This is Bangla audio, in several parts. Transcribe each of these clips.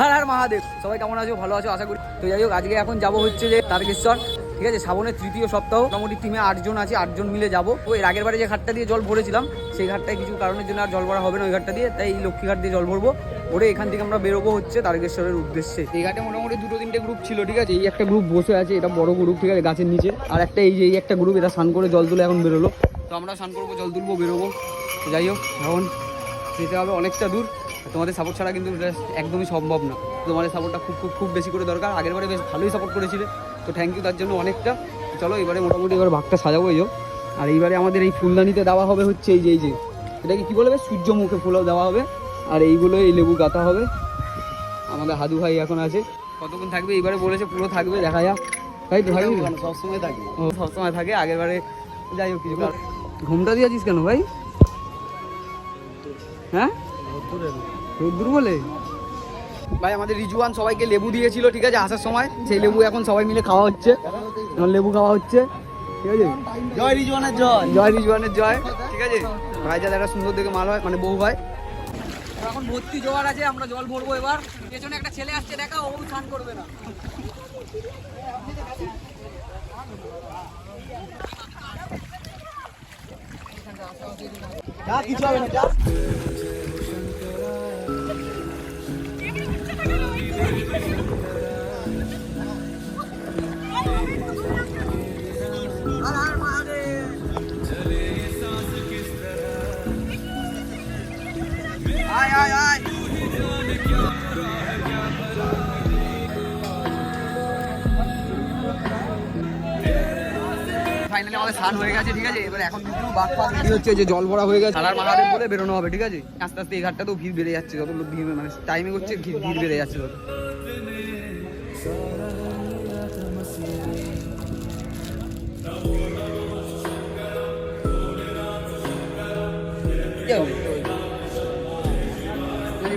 হ্যাঁ হ্যাঁ মহাদেব। সবাই কেমন আছো? ভালো আছো? আশা করি। তো যাই হোক, আজকে এখন যাব হচ্ছে যে তারকেশ্বর। ঠিক আছে? শ্রাবণের তৃতীয় সপ্তাহ। মোটামুটি টিমে আটজন আছে, আটজন মিলে যাব। তো এর আগের বারে যে ঘাটটা দিয়ে জল ভরেছিলাম, সেই ঘাটটায় কিছু কারণের জন্য আর জল ভরা হবে না ওই ঘাটটা দিয়ে। তাই এই লক্ষ্মীঘাট দিয়ে জল ভরবো। ভরে এখান থেকে আমরা বেরোবো হচ্ছে তারকেশ্বরের উদ্দেশ্যে। এই ঘাটে মোটামুটি দুটো তিনটে গ্রুপ ছিল, ঠিক আছে? এই একটা গ্রুপ বসে আছে, এটা বড় গ্রুপ ঠিক আছে? গাছের নিচে। আর একটা এই যে, এই একটা গ্রুপ এটা স্নান করে জল তুলে এখন বেরোলো। তো আমরা স্নান করব, জল তুলবো, বেরোবো। যাই হোক, এখন যেতে হবে অনেকটা দূর। তোমাদের সাপোর্ট ছাড়া কিন্তু এটা একদমই সম্ভব না। তোমাদের সাপোর্টটা খুব খুব খুব বেশি করে দরকার। আগের বারে বেশ ভালোই সাপোর্ট করেছিলে। তো থ্যাংক ইউ তার জন্য অনেকটা। চলো এবারে মোটামুটি এবার ভাগটা সাজাবো এই আর এইবারে আমাদের এই ফুলদানিতে দেওয়া হবে হচ্ছে এই যে এই যে। এটাকে কী বলবে? সূর্যমুখে ফুলও দেওয়া হবে। আর এইগুলো এই লেবু গাঁথা হবে। আমাদের হাদু ভাই এখন আছে। কতক্ষণ থাকবে? এইবারে বলেছে পুরো থাকবে দেখা যাক। তাই তো ভাই? সবসময় থাকি। ও সবসময় থাকে। আগের বারে যাই হোক কিছু ঘুমটা দিয়েছিস কেন ভাই? হ্যাঁ? রোদ্দুর বলে ভাই আমাদের রিজুয়ান সবাইকে লেবু দিয়েছিল ঠিক আছে? আসার সময় সেই লেবু এখন সবাই মিলে খাওয়া হচ্ছে। লেবু খাওয়া হচ্ছে। ঠিক আছে? জয় রিজওয়ানের জয়। জয় রিজওয়ানের জয়। ঠিক আছে? ভাই যাতে একটা সুন্দর দেখে মাল হয় মানে বউ হয়। এখন ভর্তি জোয়ার আছে আমরা জল ভরবো এবার। পেছনে একটা ছেলে আসছে দেখা ও স্নান করবে না। কিছু হবে না আমাদের স্নান হয়ে গেছে ঠিক আছে? এবার এখন দুটো বাঘ রেডি হচ্ছে যে জল ভরা হয়ে গেছে। সালার মাহাদেব বলে বেরোনো হবে ঠিক আছে? আস্তে আস্তে এই ঘাটটা তো ভিড় বেড়ে যাচ্ছে যত লোক ভিড় মানে টাইমে হচ্ছে ভিড় বেড়ে যাচ্ছে তত।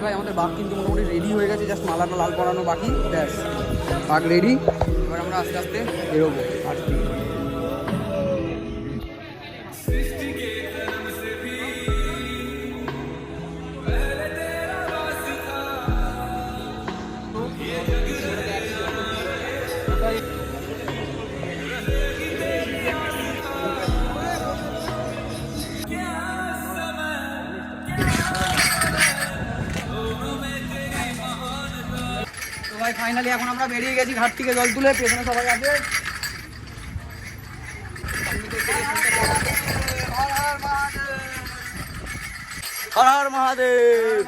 ভাই আমাদের বাঘ কিন্তু মোটামুটি রেডি হয়ে গেছে জাস্ট মালাটা লাল করানো বাকি ব্যাস। বাঘ রেডি এবার আমরা আস্তে আস্তে বেরোবো থেকে। ফাইনালি এখন আমরা বেরিয়ে গেছি ঘাট থেকে জল তুলে পেছনে সবাই আছে। হর হর মহাদেব।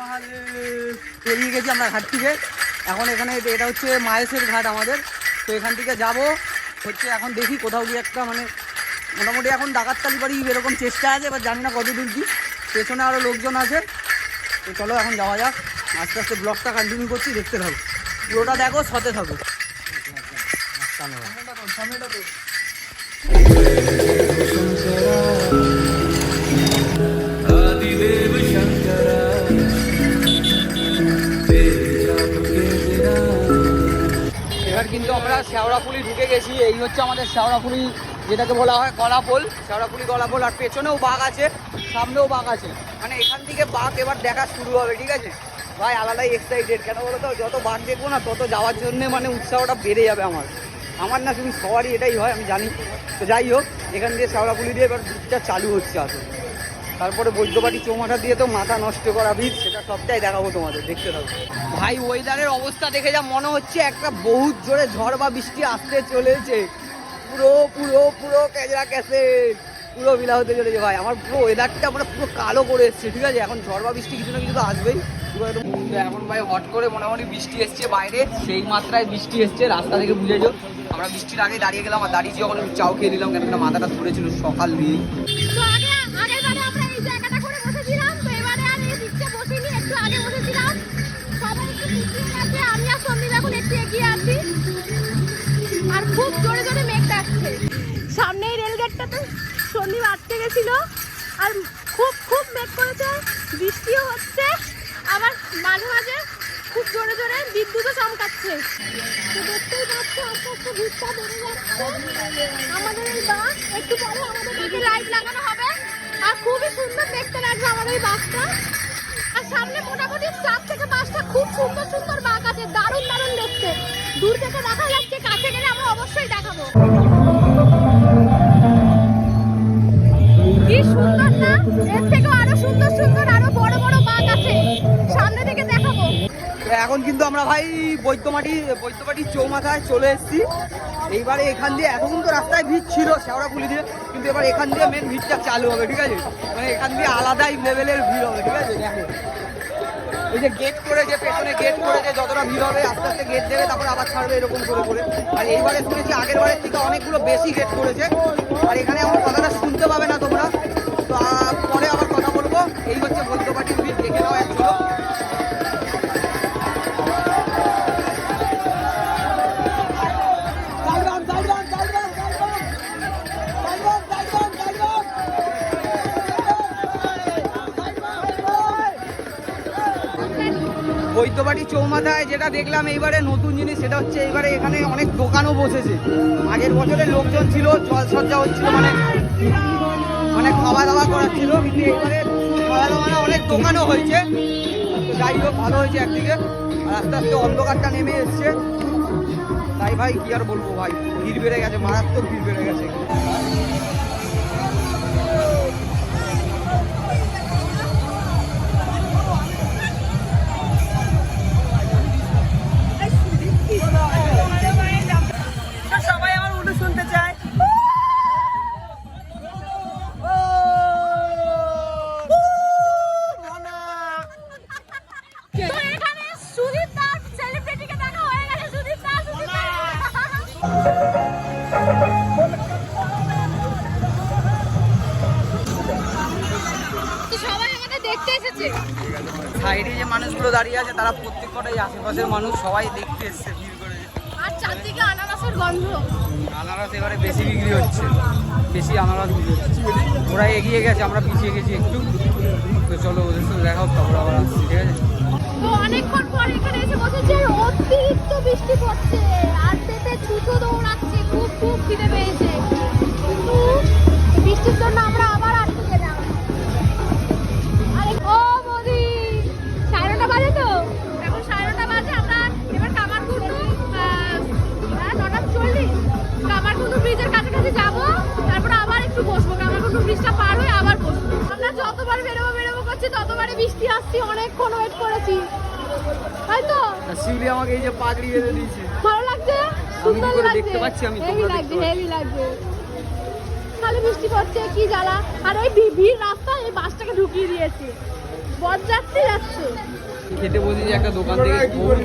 বেরিয়ে গেছি আমরা ঘাট থেকে। এখন এখানে এটা- হচ্ছে মায়েসের ঘাট আমাদের। তো এখান থেকে যাব। হচ্ছে এখন দেখি কোথাও গিয়ে একটা মানে মোটামুটি এখন ডাকাতকালি বাড়ি এরকম চেষ্টা আছে এবার জানি না কত দূর কি। পেছনে আরও লোকজন আছে। তো চলো এখন যাওয়া যাক। আস্তে আস্তে ব্লগটা কন্টিনিউ করছি দেখতে থাকো। পুরোটা দেখো সতে থাকো। এবার কিন্তু আমরা শেওড়াফুলি ঢুকে গেছি। এই হচ্ছে আমাদের শেওড়াফুলি যেটাকে বলা হয় কলাপোল। শেওড়াফুলি কলাপোল, আর পেছনেও বাঘ আছে, সামনেও বাঘ আছে। মানে এখান থেকে বাঘ এবার দেখা শুরু হবে, ঠিক আছে? ভাই, আলাদাই এক্সাইটেড কেন বলো তো? যত বাঘ দেখব না, তত যাওয়ার জন্য মানে উৎসাহটা বেড়ে যাবে আমার। আমার না শুধু সবারই এটাই হয়, আমি জানি। তো যাই হোক, এখান দিয়ে শেওড়াফুলি দিয়ে এবার ভিড়টা চালু হচ্ছে আসলে। তারপরে বৈদ্যবাটি চৌমাথা দিয়ে তো মাথা নষ্ট করা ভিড়, সেটা সবটাই দেখাবো তোমাদের, দেখতে থাকো। ভাই ওয়েদারের অবস্থা দেখে যা মনে হচ্ছে একটা বহুত জোরে ঝড় বা বৃষ্টি আসতে চলেছে। পুরো পুরো পুরো ক্যাজরা ক্যাসে। পুরো বিলা হতে চলেছে ভাই, আমার পুরো ওয়েদারটা মানে পুরো কালো করে এসছে, ঠিক আছে? এখন ঝড় বা বৃষ্টি কিছু না কিছু তো আসবেই। এখন ভাই হট করে বৃষ্টি বাইরে, সেই মাত্রায় বৃষ্টি রাস্তা থেকে বুঝেছ আমরা বৃষ্টির আগে দাঁড়িয়ে গেলাম দাঁড়িয়ে যখন খেয়ে মাথাটা সকাল দিয়ে তো আগে, আগের বারে আমরা এই জায়গাটা করে বসেছিলাম, তো এবারে আর খুব জোরে রেলগেটটাতে সন্দীপ আটকে গেছিল, আর খুব খুব মেঘ করেছে, বৃষ্টিও হচ্ছে। মাঝে মাঝে খুব জোরে জোরে বিদ্যুৎও চমকাচ্ছে। তো দেখতেই পাচ্ছ, আস্তে আস্তে ভিড়টা বেড়ে যাচ্ছে। আমাদের এই বাস, একটু পরে আমাদের দিকে লাইট লাগানো হবে। আর খুবই সুন্দর দেখতে লাগবে আমাদের এই বাসটা। আর সামনে মোটামুটি চার থেকে পাঁচটা খুব সুন্দর সুন্দর বাঘ আছে দূর থেকে দেখা যাচ্ছে, কাছে গেলে আমরা অবশ্যই দেখাবো। কি সুন্দর না? এর থেকেও আরও সুন্দর সুন্দর, আরও বড় বড় বাঘ আছে। এখন কিন্তু আমরা ভাই বৈদ্যমাটি বৈদ্যমাটির চৌমাথায় চলে এসেছি। এইবারে এখান দিয়ে এখন তো রাস্তায় ভিড় ছিল শেওড়াপুলি দিয়ে, কিন্তু এবার এখান দিয়ে মেন ভিড়টা চালু হবে, ঠিক আছে? মানে এখান দিয়ে আলাদাই লেভেলের ভিড় হবে, ঠিক আছে? এই যে গেট করে যে পেছনে গেট করে যে যতটা ভিড় হবে, আস্তে আস্তে গেট দেবে, তারপর আবার ছাড়বে এরকম করে করে। আর এইবারে শুনেছি আগের বারের থেকে অনেকগুলো বেশি গেট করেছে। আর এখানে আমার কথাটা শুনতে পাবে না বৈদ্যবাড়ি চৌমাথায় যেটা দেখলাম, এইবারে নতুন জিনিস, সেটা হচ্ছে এইবারে এখানে অনেক দোকানও বসেছে। আগের বছরে লোকজন ছিল, জলসজ্জা হচ্ছিল মানে মানে খাওয়া দাওয়া করাচ্ছিল কিন্তু এইবারে খাওয়া দাওয়া অনেক দোকানও হয়েছে। যাই হোক, ভালো হয়েছে একদিকে। আর আস্তে আস্তে অন্ধকারটা নেমে এসছে। তাই ভাই, কি আর বলব ভাই, ভিড় বেড়ে গেছে, মারাত্মক ভিড় বেড়ে গেছে। মানুষগুলো দাঁড়িয়ে আছে তারা প্রত্যেকটাই আশেপাশের মানুষ সবাই দেখতে এসছে ভিড় করে। আর চারদিকে আনারসের গন্ধ। আনারস এবারে বেশি বিক্রি হচ্ছে বেশি আনারস বিক্রি হচ্ছে। ওরা এগিয়ে গেছে আমরা পিছিয়ে গেছি একটু। তো চলো ওদের সাথে দেখা হোক তারপর আবার আসছি ঠিক আছে? তো অনেকক্ষণ পর এখানে এসে বসেছে অতিরিক্ত বৃষ্টি পড়ছে আর পেটে ছুটো দৌড়াচ্ছে খুব খুব খিদে পেয়েছে। কিন্তু বৃষ্টির জন্য আমরা আবার অনেকক্ষণ ওয়েট করেছি। তাই তো শিউলি আমাকে এই যে পাগড়ি বেঁধে দিয়েছে। ভালো লাগছে? সুন্দর লাগছে দেখতে পাচ্ছি? আমি, হেভি লাগছে হেভি লাগছে। খালি বৃষ্টি পড়ছে কি জ্বালা? আর এই ভিড় রাস্তা এই বাসটাকে ঢুকিয়ে দিয়েছে। বরযাত্রী যাচ্ছে। খেতে বসেছি একটা দোকান থেকে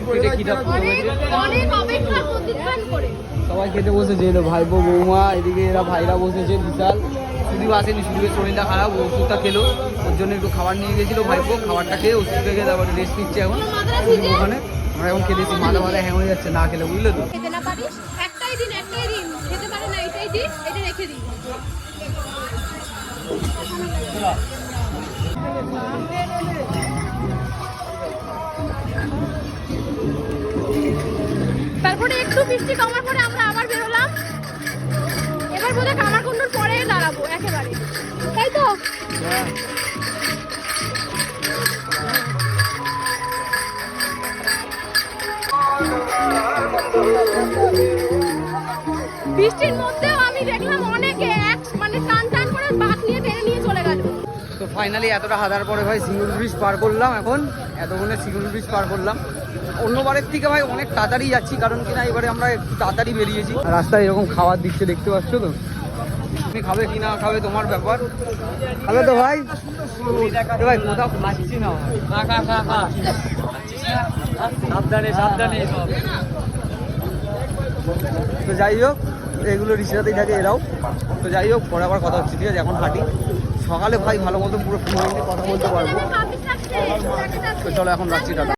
পেটে খিদা অনেক অনেক অপেক্ষা করে। সবাই খেতে বসেছে ভাইপো বৌমা এদিকে এরা ভাইরা বসেছে বিশাল। সুদীপ আসেনি সুদীপের শরীরটা খারাপ, ওষুধটা খেলো, ওর জন্য একটু খাবার নিয়ে গেছিল ভাইপো, খাবারটা খেয়ে ওষুধ খেয়ে তারপরে রেস্ট নিচ্ছে এখন। ওখানে আমরা এখন খেতেছি মাথা মাথা হ্যাঁ হয়ে যাচ্ছে, না খেলে, বুঝলে তো? তারপরে একটু বৃষ্টি কমার পরে আমরা আবার বেরোলাম। এবার বোধহয় বৃষ্টির মধ্যেও আমি দেখলাম অনেকে এক মানে টান টান করে বাঘ নিয়ে টেনে নিয়ে চলে গেল। তো ফাইনালি এতটা হাজার পরে ভাই সিঙ্গুর ব্রিজ পার করলাম এখন। এতক্ষণে সিঙ্গুর ব্রিজ পার করলাম। অন্যবারের থেকে ভাই অনেক তাড়াতাড়ি যাচ্ছি, কারণ কিনা এবারে আমরা একটু তাড়াতাড়ি বেরিয়েছি। রাস্তায় এরকম খাবার দিচ্ছে দেখতে পাচ্ছ তো? তুমি খাবে কি না খাবে তোমার ব্যাপার। খাবে তো ভাই। ভাই কোথাও খাচ্ছি না। খা খা খা খা। সাবধানে সাবধানে তো যাই হোক এগুলো রিক্সাতেই থাকে এরাও। তো যাই হোক পরে আবার কথা হচ্ছে ঠিক আছে? এখন হাঁটি সকালে ভাই ভালো মতো পুরো ফ্রি কথা বলতে পারব। তো চলো এখন রাখছি টাটা।